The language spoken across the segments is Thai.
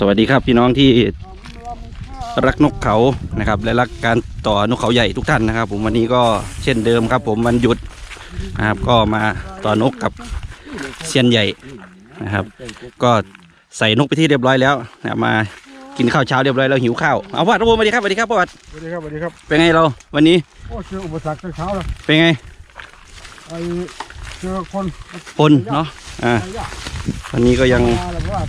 อะสวัสดีครับพี่น้องที่รักนกเขานะครับ และรักการต่อนกเขาใหญ่ทุกท่านนะครับ ผมวันนี้ก็เช่นเดิมครับ ผมวันหยุดนะครับ ก็มาต่อนกกับเซียนใหญ่นะครับ ก็ใส่นกไปที่เรียบร้อยแล้วนะครับมากินข้าวเช้าเรียบร้อยแล้วหิวข้าวเอาวัดโอ้สวัสดีครับสวัสดีครับพ่อวัดสวัสดีครับสวัสดีครับเป็นไงเราวันนี้โอ้เจออุปสรรคตั้งเช้าแล้วเป็นไงไอ้เจอคนคนเนาะอ่าไปยากวันนี้ก็ยังมา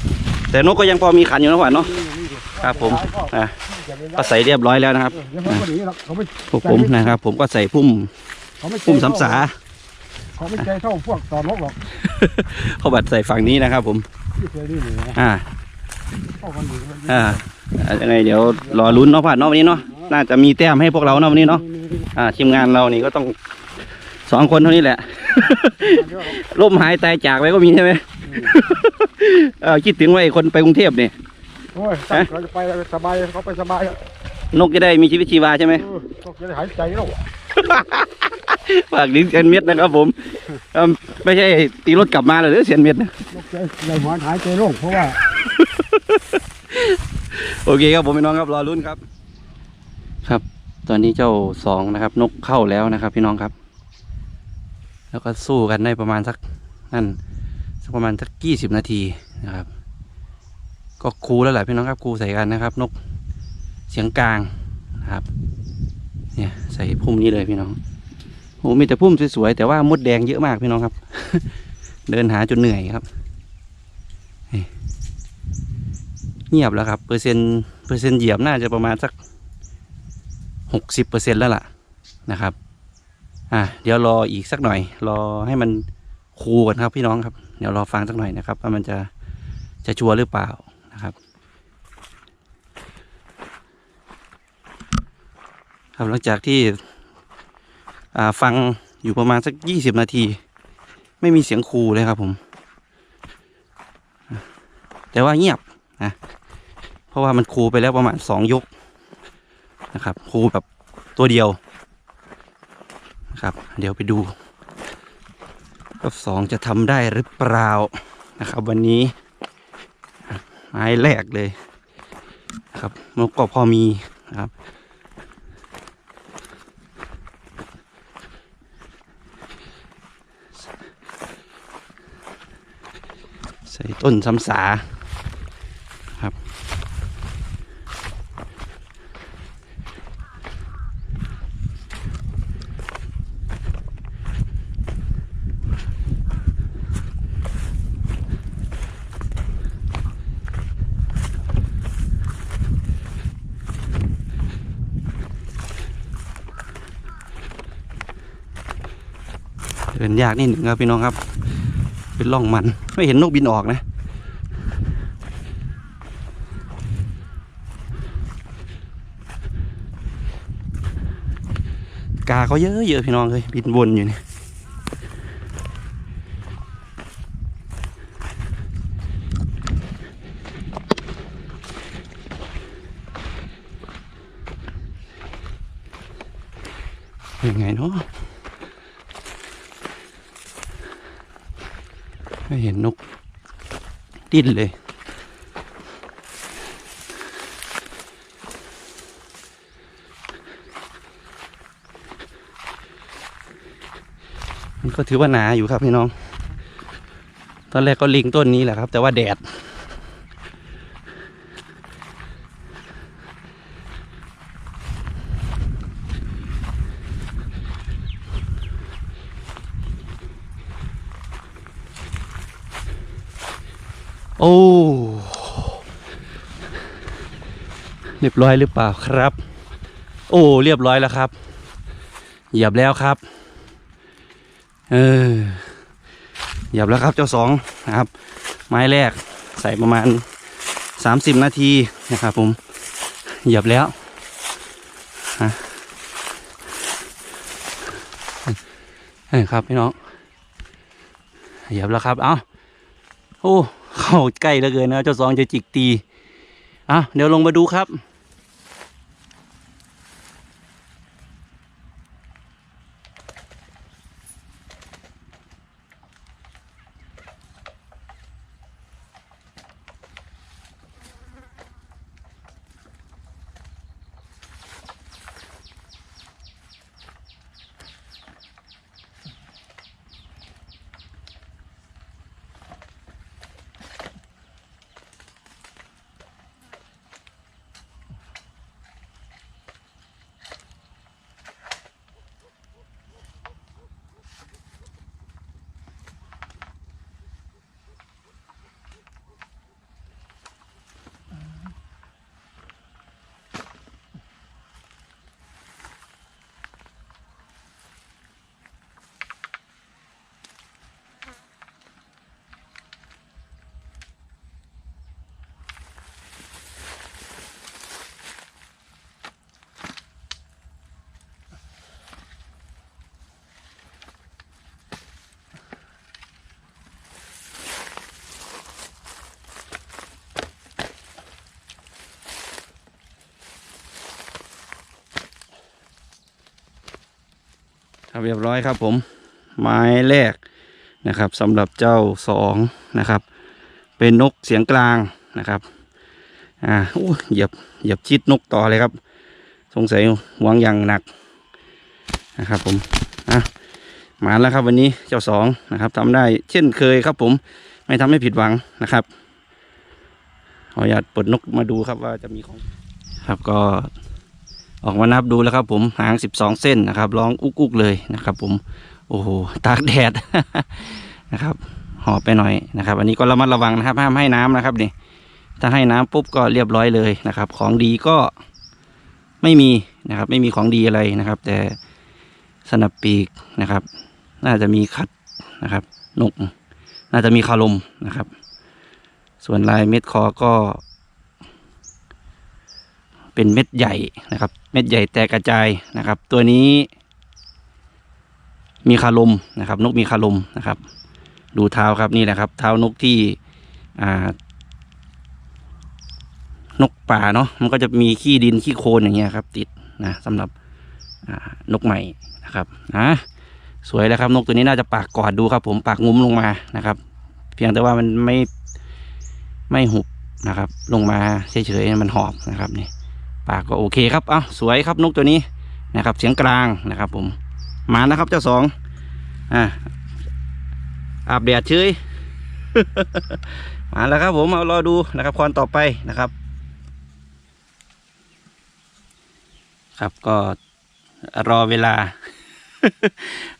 แล้วเพราะว่าแต่นกก็ยังพอมีขันอยู่นะพ่อวัดเนาะนี่นี่ครับผมก็อ่าจะไม่ได้ก็ใส่เรียบร้อยแล้วนะครับเออยังไม่พอดีหรอกเขาไม่พวกผมนะครับ ผมก็ใส่พุ่มเขาไม่ใจพุ่มสามสาเขาไม่ใจเท่าพวกตอนนกหรอกพ่อวัดใส่ฝั่งนี้นะครับ ผมที่เคยนี่เลยนะอ่าเข้ากันดีมันอ่าอ่ายังไงเดี๋ยวรอลุ้นเนาะพ่อวัดเนาะวันนี้เนาะน่าจะมีแต้มให้พวกเราเนาะวันนี้เนาะอ่าทีมงานเรานี่ก็ต้องสองคนเท่านี้แหละเยอะหรอกล่มหายตายจากไปก็มีใช่ไหม เออคิดถึงว่าไอ้คนไปกรุงเทพเนี่ย โอ้ยตั้งเราจะไปสบายเขาไปสบายอะนกจะได้มีชีวิตชีวาใช่ไหม เออเขาจะได้หายใจแล้วฝากลิ้นเซียนเม็ดนะครับผมเอิ่มไม่ใช่ตีรถกลับมาเลยหรือเซียนเม็ดนะนกใจในหัวหายใจโล่งเพราะว่า โอเคครับผมพี่น้องครับรอลุ้นครับ ครับ ตอนนี้เจ้าสองนะครับ นกเข้าแล้วนะครับ พี่น้องครับ แล้วก็สู้กันได้ประมาณสักนั่น สักประมาณสักยี่สิบนาทีนะครับ ก็คูแล้วแหละพี่น้องครับคูใส่กันนะครับ นกเสียงกลางนะครับ เนี่ยใส่พุ่มนี้เลยพี่น้องโอ้มีแต่พุ่มสวยๆแต่ว่ามดแดงเยอะมากพี่น้องครับ เดินหาจนเหนื่อยครับเงียบแล้วครับเปอร์เซ็นต์เปอร์เซ็นต์เหยียบน่าจะประมาณสักหกสิบเปอร์เซ็นต์แล้วล่ะนะครับ อะเดี๋ยวรออีกสักหน่อย รอให้มันคูกันครับพี่น้องครับ เดี๋ยวรอฟังสักหน่อยนะครับ ว่ามันจะจะชัวร์หรือเปล่านะครับ ครับหลังจากที่ฟังอยู่ประมาณสักยี่สิบนาที ไม่มีเสียงครูเลยครับผม แต่ว่าเงียบนะเพราะว่ามันครูไปแล้วประมาณสองยกนะครับครูแบบตัวเดียวนะครับ เดี๋ยวไปดู รอบสองจะทำได้หรือเปล่านะครับวันนี้ไม้แรกเลยครับนกก็พอมีนะครับใส่ต้นซ้ำสา ยากนิดหนึ่งครับพี่น้องครับ เป็นร่องมัน ไม่เห็นนกบินออกนะ กาเขาเยอะเยอะพี่น้องเลยบินวนอยู่นี่ยงไงเนาะไม่เห็นนก ดิ้นเลย มันก็ถือว่าหนาอยู่ครับพี่น้อง ตอนแรกก็ลิงต้นนี้แหละครับ แต่ว่าแดด โอ้เรียบร้อยหรือเปล่าครับ โอ้เรียบร้อยแล้วครับ เหยียบแล้วครับ เออเหยียบแล้วครับเจ้าสองนะครับ ไม้แรกใส่ประมาณสามสิบนาทีนะครับผมเหยียบแล้วฮะเออครับพี่น้องเหยียบแล้วครับ เอ้าโอ้ เข้าใกล้เหลือเกินนะเจ้าสองจะจิกตีอะเดี๋ยวลงมาดูครับ เรียบร้อยครับผมไม้แรกนะครับสำหรับเจ้าสองนะครับ เป็นนกเสียงกลางนะครับอ่าอู้เหยียบเหยียบชิดนกต่อเลยครับ สงสัยหวงอย่างหนักนะครับผมอะมาแล้วครับวันนี้เจ้าสองนะครับทำได้เช่นเคยครับผมไม่ทำให้ผิดหวังนะครับขออนุญาตเปิดนกมาดูครับว่าจะมีของ ครับก็ ออกมานับดูแล้วครับ ผมหางสิบสองเส้นนะครับร้องอุกอุกๆเลยนะครับ ผมโอ้โหตากแดดนะครับหอบไปหน่อยนะครับ อันนี้ก็ระมัดระวังนะครับ ห้ามให้น้ำนะครับนี่ถ้าให้น้ำปุ๊บก็เรียบร้อยเลยนะครับ ของดีก็ไม่มีนะครับ ไม่มีของดีอะไรนะครับ แต่สนับปีกนะครับ น่าจะมีขัดนะครับนก น่าจะมีคารมนะครับ ส่วนลายเม็ดคอก็ เป็นเม็ดใหญ่นะครับ เม็ดใหญ่แตกกระจายนะครับ ตัวนี้ มีคารมนะครับ นกมีคารมนะครับ ดูเท้าครับนี่แหละครับ เท้านกที่นกป่าเนาะมันก็จะมีขี้ดินขี้โคลนอย่างเงี้ยครับ ติดนะสำหรับนกใหม่นะครับนะสวยแล้วครับ นกตัวนี้น่าจะปากกอดดูครับ ผมปากงุ้มลงมานะครับ เพียงแต่ว่ามันไม่ไม่หุบนะครับ ลงมาเฉยๆมันหอบนะครับนี่ ปากก็โอเคครับเอ้าสวยครับนกตัวนี้นะครับ เสียงกลางนะครับ ผมมานะครับเจ้าสองอ่าอาบแดดเฉยมาแล้วครับผมเอารอดูนะครับคอนต่อไปนะครับ ครับก็รอเวลา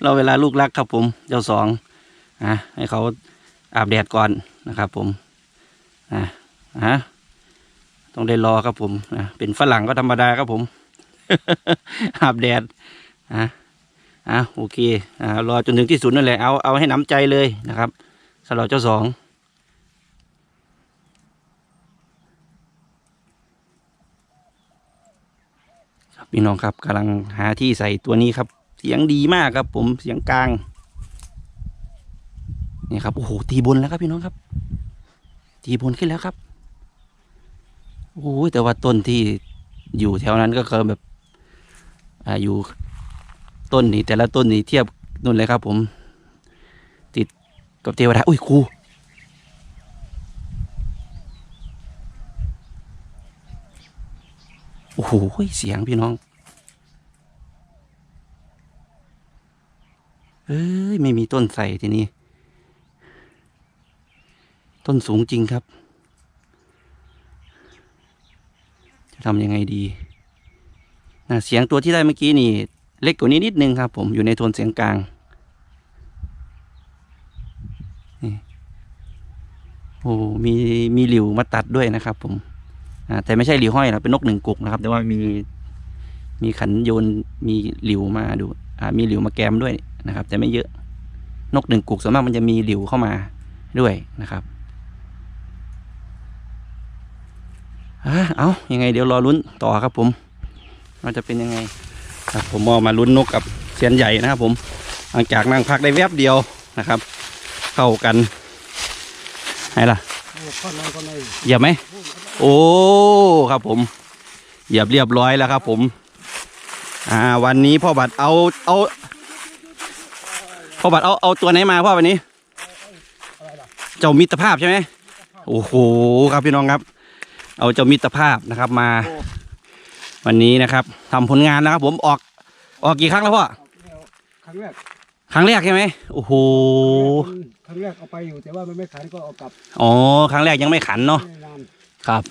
รอเวลาลูกรักครับผม เจ้าสองนะให้เขาอาบแดดก่อนนะครับผมนะนะ ต้องได้รอครับผมนะเป็นฝรั่งก็ธรรมดาครับผมอาบแดดอะอะโอเคอ่ารอจนถึงที่สุดนั่นแหละเอาเอาให้น้ำใจเลยนะครับสำหรับเจ้าสองครับพี่น้องครับกำลังหาที่ใส่ตัวนี้ครับ เสียงดีมากครับผมเสียงกลางนี่ครับโอ้โหตีบนแล้วครับพี่น้องครับ ตีบนขึ้นแล้วครับ โอ้แต่ว่าต้นที่อยู่แถวนั้นก็คือแบบ อ่าอยู่ต้นนี่แต่ละต้นนี่เทียบนู่นเลยครับ ผม ติดกับเทวดาอุ้ยครูโอ้โหเสียงพี่น้องเอ้ยไม่มีต้นใส่ทีนี้ ต้นสูงจริงครับ จะ ทำยังไงดีนะเสียงตัวที่ได้เมื่อกี้นี่ เล็กกว่านี้นิดนึงครับ ผมอยู่ในโทนเสียงกลางนี่โอ้มีมีหลิวมาตัดด้วยนะครับ ผมอ่าแต่ไม่ใช่หลิวห้อยนะเป็นนกหนึ่งกุกนะครับ แต่ว่ามีมีขันโยนมีหลิวมาดูอ่ามีหลิวมาแกมด้วยนะครับ แต่ไม่เยอะนกหนึ่งกุกส่วนมากมันจะมีหลิวเข้ามาด้วยนะครับ อะเอายังไงเดี๋ยวรอลุ้นต่อครับผมว่าจะเป็นยังไงครับผมมอมาลุ้นนกกับเสียนใหญ่นะครับผมหลังจากนั่งพักได้แวบเดียวนะครับ เข้ากันไหนล่ะข้างในข้างในเหยียบไหมโอ้ครับผมเหยียบเรียบร้อยแล้วครับผม อ่า วันนี้พ่อบัตรเอาเอาพ่อบัตรเอาเอาตัวไหนมาพ่อวันนี้ เจ้ามิตรภาพใช่ไหมโอ้โหครับพี่น้องครับ เอาเจ้ามิตรภาพนะครับมา วันนี้นะครับทำผลงานนะครับ ผมออกออกกี่ครั้งแล้วพ่อครั้งแรกครั้งแรกใช่ไหมโอ้โหครั้งแรกเอาไปอยู่แต่ว่ามันไม่ขายก็เอากลับอ๋อครั้งแรกยังไม่ขันเนาะไม่นานครับ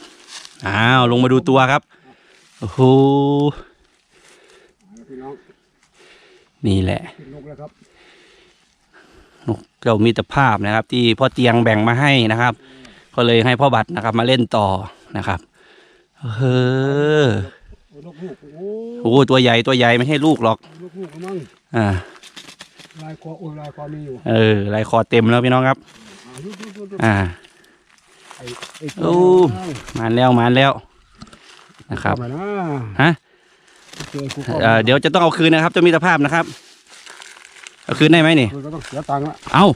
อ้าวลงมาดูตัวครับโอ้โหพี่น้องนี่แหละกินนกแล้วครับนกเจ้ามิตรภาพนะครับ ที่พ่อเตียงแบ่งมาให้นะครับ ก็เลยให้พ่อบัตรนะครับ มาเล่นต่อ นะครับเออโอ้นกฮูกโอ้โอ้โหตัวใหญ่ตัวใหญ่ไม่ใช่ลูกหรอกนกฮูกมั้งอ่าลายคอโอ้ยลายคอมีอยู่เออลายคอเต็มแล้วพี่น้องครับ อ่าดูดูดูดูอ่าไอ้ไอ้โอ้มาแล้วมาแล้วนะครับเข้ามานะฮะเจอกูเข้าเอ่อเดี๋ยวจะต้องเอาคืนนะครับเจ้ามิตรภาพนะครับ เอาคืนได้ไหมนี่มันก็ต้องเสียตังค์ละเอ้า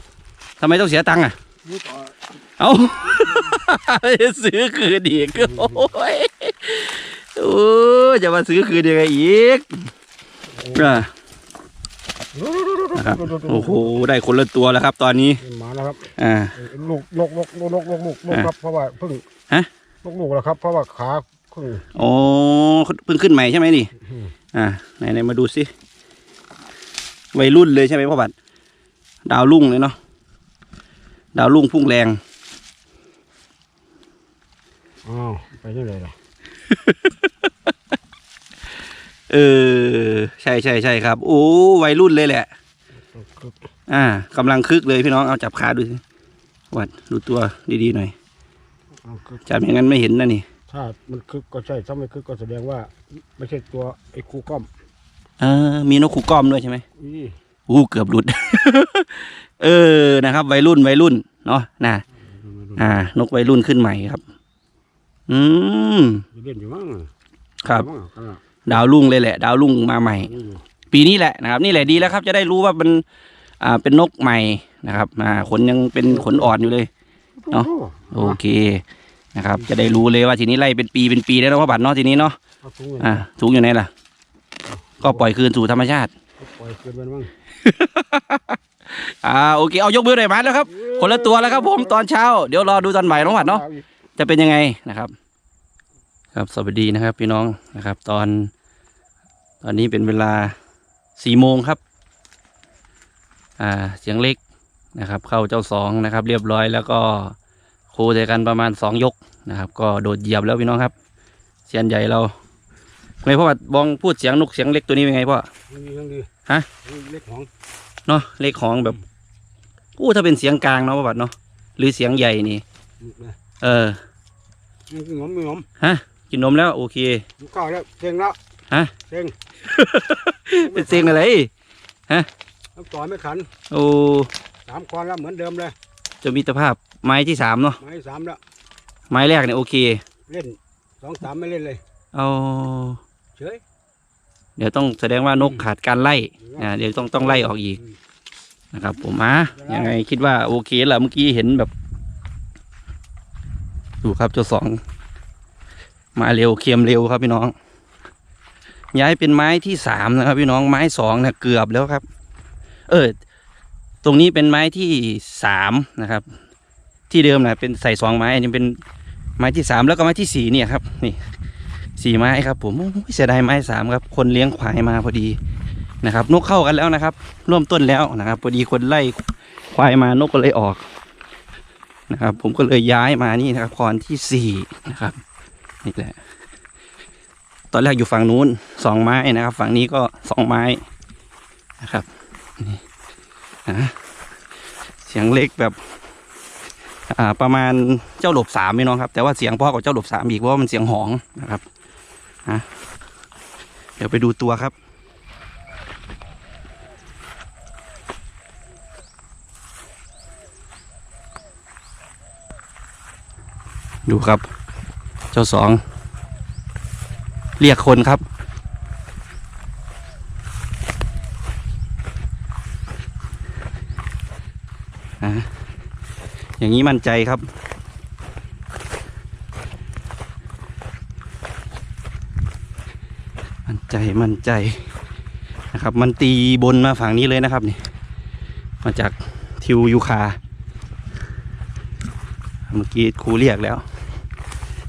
ทำไมต้องเสียตังค์อะนี่ต่อเอ้า ซื้อคืนอีกโอ้ยโอ้ยจะมาซื้อคืนยังไงอีกอะนะครับโอ้โหได้คนละตัวแล้วครับ ตอนนี้หมาแล้วครับอ่าลูกลกลกลกลกลกลกลกครับเพราะว่าเพิ่งฮะลกลูกแล้วครับเพราะว่าขาเพิ่งโอ้เพิ่งขึ้นใหม่ใช่ไหมนี่อืมอ่าไหนไหนมาดูสิวัยรุ่นเลยใช่ไหมพ่อบัตรดาวรุ่งเลยเนาะดาวรุ่งพุ่งแรง อ้าวไปยังไงล่ะเออใช่ใช่ใช่ครับ โอ้วัยรุ่นเลยแหละคืออ่ากำลังคึกเลยพี่น้องเอาจับขาดูสิวัดดูตัวดีๆหน่อยเอาคือจับอย่างนั้นไม่เห็นนะนี่ ถ้ามันคึกก็ใช่ถ้าไม่คึกก็แสดงว่า ไม่ใช่ตัวไอ้คูก้อมเออ มีนกคูก้อมด้วยใช่ไหมอีอู้เกือบหลุด เออนะครับ วัยรุ่นวัยรุ่นเนาะนะอ่านกวัยรุ่นขึ้นใหม่ครับ อืมเล่นอยู่มั้งครับมั้งขนาดดาวรุ่งเลยแหละ ดาวรุ่งมาใหม่นี้อยู่ปีนี้แหละนะครับ นี่แหละดีแล้วครับ จะได้รู้ว่ามัน อ่าเป็นนกใหม่นะครับอ่าขนยังเป็นขนอ่อนอยู่เลยเนาะโอเคนะครับ จะได้รู้เลยว่าทีนี้ไล่เป็นปีเป็นปีแล้วเนาะพ่อบัตรเนาะทีนี้เนาะเอาถุงเงินอ่าสูงอยู่ไหนล่ะ ก็ปล่อยคืนสู่ธรรมชาติปล่อยคืนมันมั้งอ่าโอเคเอายกมือหน่อยมาแล้วครับ คนละตัวแล้วครับผมตอนเช้า เดี๋ยวรอดูตอนบ่ายน้องหวัดเนาะ จะเป็นยังไงนะครับ ครับสวัสดีนะครับพี่น้องนะครับ ตอนตอนนี้เป็นเวลาสี่โมงครับ อ่าเสียงเล็กนะครับ เข้าเจ้าสองนะครับ เรียบร้อยแล้วก็โคใส่กันประมาณสองยกนะครับ ก็โดดเหยียบแล้วพี่น้องครับเสียนใหญ่เราไม่พ่อว่าบองพูดเสียงนกเสียงเล็กตัวนี้เป็นไงพ่อดีทั้งดีฮะเล็กของเนาะเล็กของแบบอู้ถ้าเป็นเสียงกลางเนาะพ่อบัดเนาะหรือเสียงใหญ่นี่ เออมันหอมไม่หอมฮะกินนมแล้วโอเคดูข้าวแล้วเซ็งแล้วฮะเซ็งเป็นเสียงอะไรน้ำต่อยไม่ขันโอ้สามคอนแล้วเหมือนเดิมเลยจะมีตรภาพไม้ที่สามเนาะไม้สามแล้วไม้แรกเนี่ยโอเค เล่นสองสามไม่เล่นเลยเอาเฉยเดี๋ยวต้องแสดงว่านกขาดการไล่อ่าเดี๋ยวต้องต้องไล่ออกอีกนะครับผมอะยังไงคิดว่าโอเคแหละเมื่อกี้เห็นแบบ ดูครับเจ้าสอง มาเร็วเคียมเร็วครับพี่น้อง ย้ายเป็นไม้ที่สามนะครับ พี่น้องไม้สองเนี่ยเกือบแล้วครับ เออ ตรงนี้เป็นไม้ที่สามนะครับ ที่เดิมนะเป็นใส่สองไม้อันนี้เป็นไม้ที่สามแล้วก็ไม้ที่สี่เนี่ยครับ นี่สี่ไม้ครับผมโอ้ยเสียดายไม้สามครับ คนเลี้ยงควายมาพอดีนะครับ นกเข้ากันแล้วนะครับ ร่วมต้นแล้วนะครับพอดีคนไล่ควายมานกก็เลยออก นะครับ ผมก็เลยย้ายมานี่นะครับคอนที่สี่นะครับนี่แหละ ตอนแรกอยู่ฝั่งนู้นสองไม้นะครับ ฝั่งนี้ก็สองไม้นะครับนี่นะเสียงเล็กแบบอ่าประมาณเจ้าหลบสามพี่น้องครับ แต่ว่าเสียงพ่อกว่าเจ้าหลบสามอีกเพราะว่ามันเสียงหองนะครับฮะเดี๋ยวไปดูตัวครับ ดูครับ เจ้าสอง เรียกคนครับ อย่างนี้มั่นใจครับ มั่นใจมั่นใจนะครับ มันตีบนมาฝั่งนี้เลยนะครับนี่มาจากทิวยูคา เมื่อกี้ครูเรียกแล้ว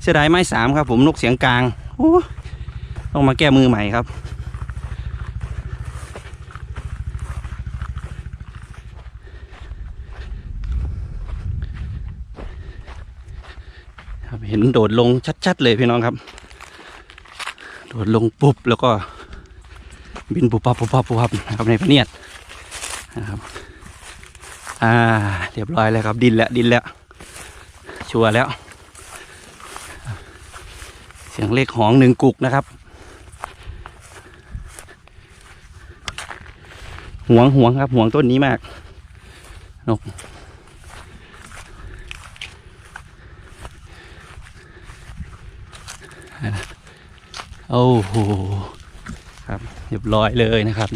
สียดายไม้สามครับ ผมนกเสียงกลางโอ้ต้องมาแก้มือใหม่ครับ เห็นโดดลงชัด ๆ เลยพี่น้องครับ โดดลงปุ๊บแล้วก็ บินปุบปับปุบปับปุบปับนะครับในพเนียดนะครับอ่าเรียบร้อยแล้วครับดินแล้วดินแล้ว ชัวร์แล้ว สียงเลขหองหนึ่งกุกนะครับหวงหวงครับหวงต้นนี้มากนกโอ้โหครับเรียบร้อยเลยนะครับ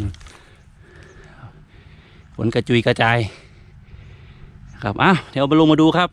ฝนกระจุยกระจาย ครับอ้าวเดี๋ยวมาลงมาดูครับ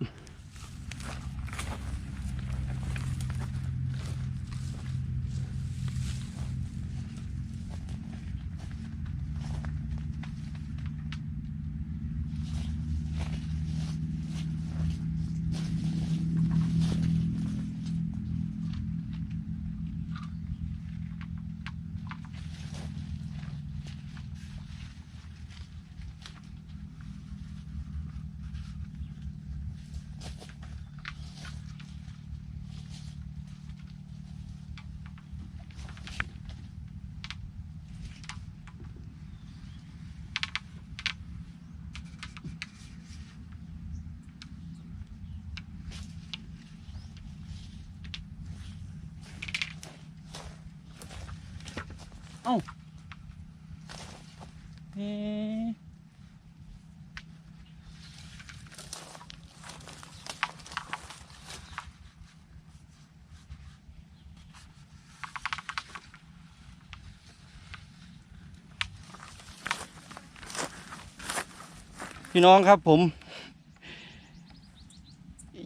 พี่น้องครับผม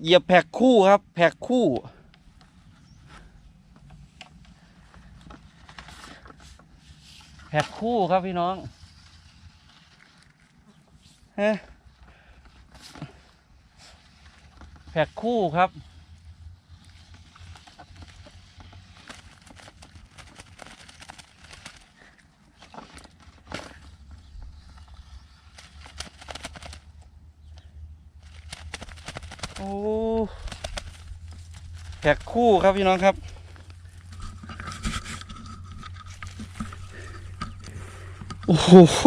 เหยียบแผกคู่ครับ แผกคู่ แผกคู่ครับพี่น้องฮะแผกคู่ครับ โอ้ แพ็กคู่ครับพี่น้องครับ โอ้โห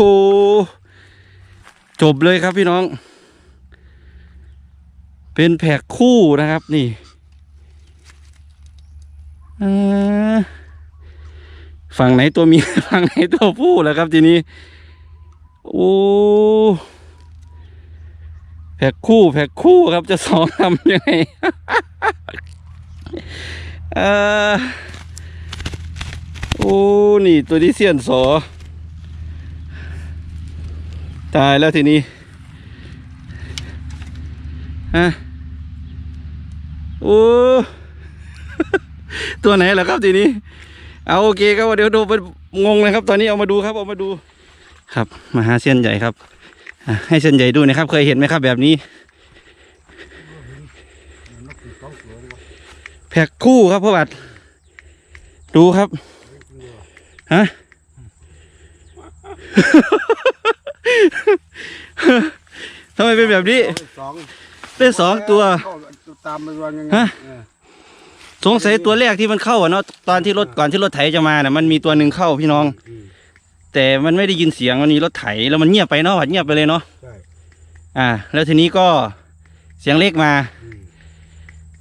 จบเลยครับพี่น้อง เป็นแพ็กคู่นะครับนี่ฝั่งไหนตัวมีฝั่งไหนตัวผู้แล้วครับทีนี้ โอ้แพ็กคู่แพ็กคู่ครับจะสองทำยังไง เออโอ้ นี่ตัวนี้เสียนสอ ตายแล้วทีนี้ ฮะ โอ้ ตัวไหนล่ะครับทีนี้ เอาโอเคครับเดี๋ยวดูเป็นงงเลยครับ ตอนนี้เอามาดูครับเอามาดู ครับ มาหาเส้นใหญ่ครับ ให้เส้นใหญ่ดูนะครับ เคยเห็นไหมครับแบบนี้ แพ็กคู่ครับพ่อบัตรดูครับ ฮะ ทำไมเป็นแบบนี้ สองได้สองตัวเข้าตามไปวันยังไงฮะ เออสงสัยตัวแรกที่มันเข้าอะเนาะตอนที่รถก่อนที่รถไถจะมาน่ะมันมีตัวหนึ่งเข้าพี่น้อง อืมแต่มันไม่ได้ยินเสียงมันมีรถไถแล้วมันเงียบไปเนาะวัดเงียบไปเลยเนาะใช่อ่า แล้วทีนี้ก็เสียงเล็กมา อืม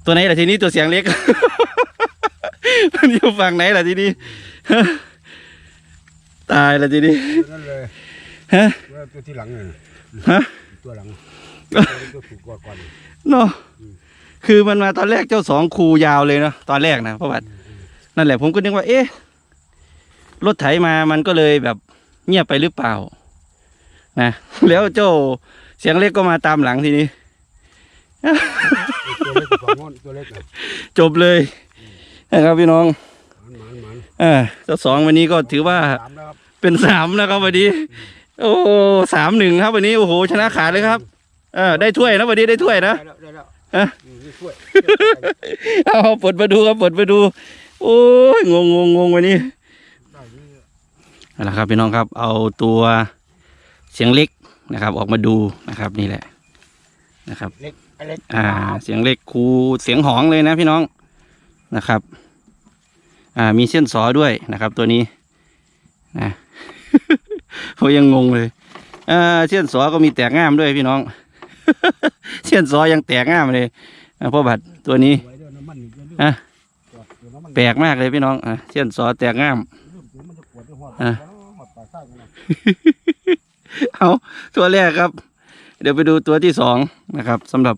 ตัวไหนล่ะทีนี้ตัวเสียงเล็ก มันอยู่ฝั่งไหนล่ะทีนี้ ตายละทีนี้ตัวนั่นเลยฮะว่าตัวที่หลังเนี่ยฮะตัวหลังตัวตัวถูกกว่าก่อนเนาะอืมคือมันมาตอนแรกเจ้าสองคูยาวเลยเนาะตอนแรกนะเพราะว่านั่นแหละผมก็นึกว่า เอ๊ะรถไถมามันก็เลยแบบเงียบไปหรือเปล่า นะแล้วเจ้าเสียงเล็กก็มาตามหลังทีนี้ ตัวเล็กกว่าฝั่งโน้นตัวเล็กน่ะจบเลยนะครับพี่น้องหมันหมันหมันเออเจ้าสองวันนี้ก็ถือว่าสามแล้วครับเป็นสามนะครับวันนี้ โอ้สามหนึ่งครับวันนี้โอ้โหชนะขาดเลยครับเออได้ถ้วยนะวันนี้ได้ถ้วยนะ ได้แล้วได้แล้วฮะอืมนี่ช่วยเอาเปิดมาดูครับเปิดมาดู โอ้ยงงงงงงวันนี้ ได้นี่เอาละครับพี่น้องครับเอาตัวเสียงเล็กนะครับ ออกมาดูนะครับนี่แหละนะครับเล็กไอ้เล็ก อ่า เสียงเล็กคูเสียงหองเลยนะพี่น้องนะครับ อ่า มีเส้นสอด้วยนะครับ ตัวนี้นะผมยังงงเลยอ่าเส้นสอก็มีแตกง่ามด้วยพี่น้องเส้นสอยังแตกง่ามเลยอ่าพ่อบัตรตัวนี้อะแปลกมากเลยพี่น้องอ่าเส้นสอแตกง่ามอะเอาตัวแรกครับ เดี๋ยวไปดูตัวที่สองนะครับสำหรับ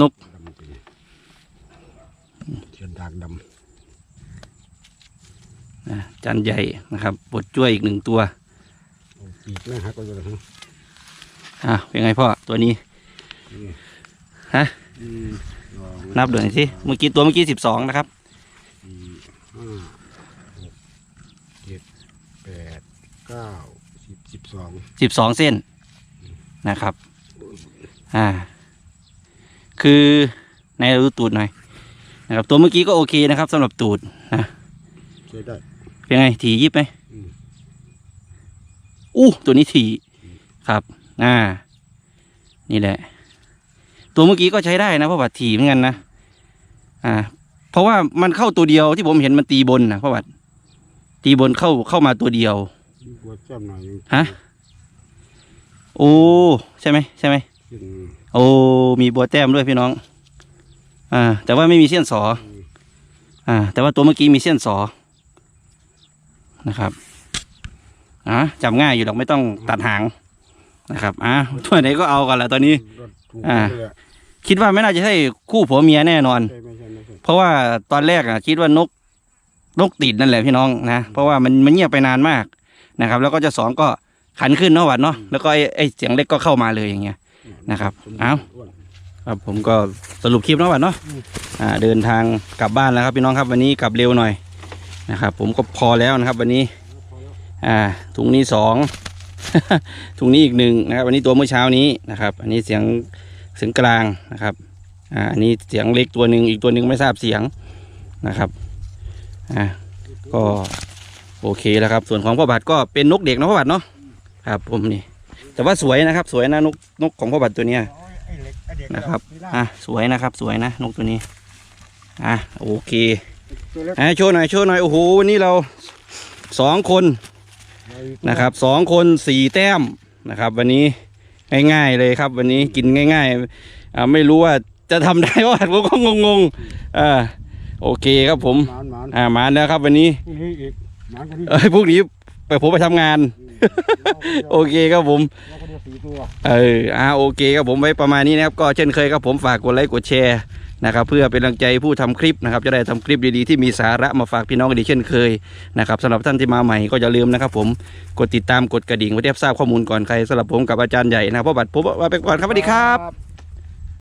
ดำจริงเทียนดากดอ่าจันใหญ่นะครับบดจ้วยอีกหนึ่งตัวำเอาปีกนะฮะก็จะเลยฮะอ่าเป็นไงพ่อตัวนี้นี่ฮะอืมสองนับดูหน่อยสิเมื่อกี้ตัวเมื่อกี้สิบสองนะครับสี่ห้าหกเจ็ดแปดเก้าสิบสิบสองสิบสองเส้นนะครับ อ่า คือในรู้ตูดหน่อยนะครับ ตัวเมื่อกี้ก็โอเคนะครับสำหรับตูดนะใช้ได้เป็นไงถี่ยิบไหมอืมอู้ตัวนี้ถี่ครับ อ่า นี่แหละ ตัวเมื่อกี้ก็ใช้ได้นะเพราะว่าถี่เหมือนกันนะอ่า เพราะว่ามันเข้าตัวเดียวที่ผมเห็นมันตีบนนะเพราะว่าตีบนเข้าเข้ามาตัวเดียวมีบัวแจ่มหน่อยยังฮะโอ้ใช่ไหมใช่ไหมขึ้น โอ้ มีบัวแต้มด้วยพี่น้อง อ่า แต่ว่าไม่มีเส้นสอ อ่า แต่ว่าตัวเมื่อกี้มีเส้นสอ นะครับ อ่าจับง่ายอยู่หรอกไม่ต้องตัดหาง นะครับ อ่าตัวไหนก็เอากันแหละตอนนี้รถถูกอ่าเลยอะคิดว่าไม่น่าจะใช่คู่ผัวเมียแน่นอนใช่ไม่ใช่ไม่ใช่เพราะว่าตอนแรกอะ คิดว่านก นกติดนั่นแหละพี่น้องนะ เพราะว่ามันมันเงียบไปนานมากนะครับ แล้วก็เจะสองก็ขันขึ้นเนาะหวัดเนาะ แล้วก็ไอ้ไอ้เสียงเล็กก็เข้ามาเลยอย่างเงี้ยม นะครับเอาครับผมก็สรุปคลิปแล้วบัดเนาะอ่าเดินทางกลับบ้านแล้วครับพี่น้องครับวันนี้กลับเร็วหน่อยนะครับ ผมก็พอแล้วนะครับวันนี้อ่าถุงนี้สองถุงนี้อีกหนึ่งนะครับวันนี้ตัวเมื่อเช้านี้นะครับ อันนี้เสียงเสียงกลางนะครับอ่าอันนี้เสียงเล็กตัวหนึ่งอีกตัวหนึ่งไม่ทราบเสียงนะครับอ่าก็โอเคแล้วครับ ส่วนของพ่อบัตรก็เป็นนกเด็กนะพ่อบัตรเนาะครับผมนี่ แต่ว่าสวยนะครับ สวยนะนกนกของพ่อบัตรตัวเนี้ยไอ้เหล็กไอ้เด็กนะครับไม่ได้อะสวยนะครับ สวยนะนกตัวนี้อะโอเคตัวเล็กอะโชว์หน่อยโชว์หน่อยโอ้โหวันนี้เราสองคนนะครับสองคนสี่แต้มนะครับ วันนี้ง่ายๆเลยครับ วันนี้กินง่ายๆอ่าไม่รู้ว่าจะทำได้ว่าผมก็งงๆอ่าโอเคครับผมหมานหมานอ่ามาแล้วครับวันนี้พรุ่งนี้อีกหมานกันนี้เอ้ยพวกนี้ไปผมไปทำงาน โอเคครับผมเอออ่าโอเคครับผมไว้ประมาณนี้นะครับ ก็เช่นเคยครับผมฝากกดไลค์กดแชร์นะครับเพื่อเป็นกำลังใจผู้ทำคลิปนะครับ จะได้ทำคลิปดีๆที่มีสาระมาฝากพี่น้องดีเช่นเคยนะครับสำหรับท่านที่มาใหม่ก็อย่าลืมนะครับ ผมกดติดตามกดกระดิ่งไว้ได้ทราบข้อมูลก่อนใครสำหรับผมกับอาจารย์ใหญ่นะครับพ่อบัตรผมว่าไปก่อนครับสวัสดีครับ